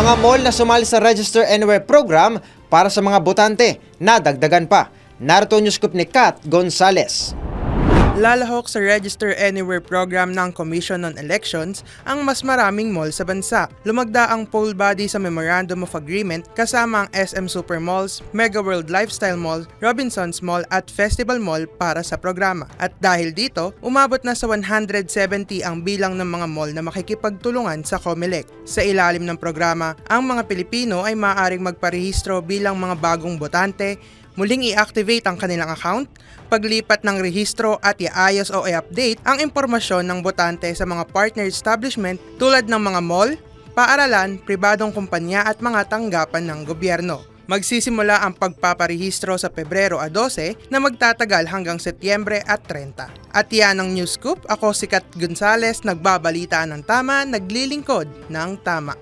Mga mall na sumali sa Register Anywhere program para sa mga botante na dagdagan pa. Narito news scoop ni Kat Gonzales. Lalahok sa Register Anywhere program ng Commission on Elections ang mas maraming mall sa bansa. Lumagda ang poll body sa Memorandum of Agreement kasama ang SM Supermalls, Mega World Lifestyle Mall, Robinsons Mall at Festival Mall para sa programa. At dahil dito, umabot na sa 170 ang bilang ng mga mall na makikipagtulungan sa COMELEC. Sa ilalim ng programa, ang mga Pilipino ay maaaring magparehistro bilang mga bagong botante, muling i-activate ang kanilang account, paglipat ng rehistro at iayos o i-update ang impormasyon ng botante sa mga partner establishment tulad ng mga mall, paaralan, pribadong kumpanya at mga tanggapan ng gobyerno. Magsisimula ang pagpaparehistro sa Pebrero a 12 na magtatagal hanggang Setyembre at 30. At yan ang News Scoop. Ako si Kat Gonzales, nagbabalita ng tama, naglilingkod ng tama.